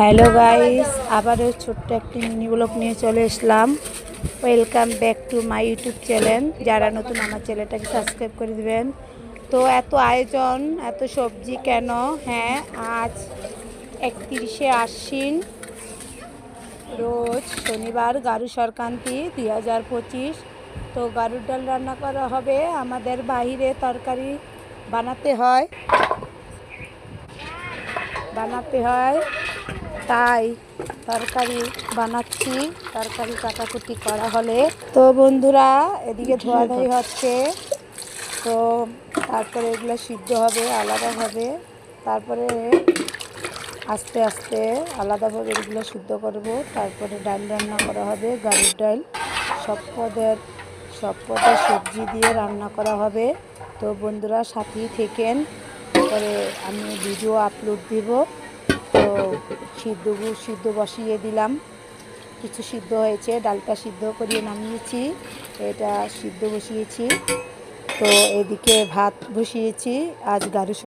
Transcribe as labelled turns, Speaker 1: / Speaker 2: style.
Speaker 1: Hello guys আবারও ছোট্ট একটি মিনি ব্লগ নিয়ে চলে এসলাম। Welcome back to my YouTube channel যারা নতুন আমার চ্যানেলটাকে সাবস্ক্রাইব করে দিবেন। তো এত আয়োজন, এত সবজি কেন? হ্যাঁ আজ একত্রিশে আশ্বিন, রোজ শনিবার, গারু সরকান্তি দুই হাজার পঁচিশ। তো গারুর ডাল রান্না করা হবে। আমাদের বাইরে তরকারি বানাতে হয়। বানাতে হয়। তাই তরকারি বানাচ্ছি, তরকারি কাটাকুটি করা হলে। তো বন্ধুরা, এদিকে ধোয়াধাই হচ্ছে। তো তারপরে এগুলো সিদ্ধ হবে, আলাদা হবে। তারপরে আস্তে আস্তে আলাদাভাবে এগুলো সিদ্ধ করব। তারপরে ডাল রান্না করা হবে গাড়ির ডাল, সব পদের সব পদের সবজি দিয়ে রান্না করা হবে। তো বন্ধুরা, সাথেই থেকেন। তারপরে আমি ভিডিও আপলোড দিব। তো সিদ্ধ সিদ্ধ বসিয়ে দিলাম। কিছু সিদ্ধ হয়েছে, ডালটা সিদ্ধ করিয়ে নামিয়েছি। এটা সিদ্ধ বসিয়েছি। তো এদিকে ভাত বসিয়েছি, আজ গারু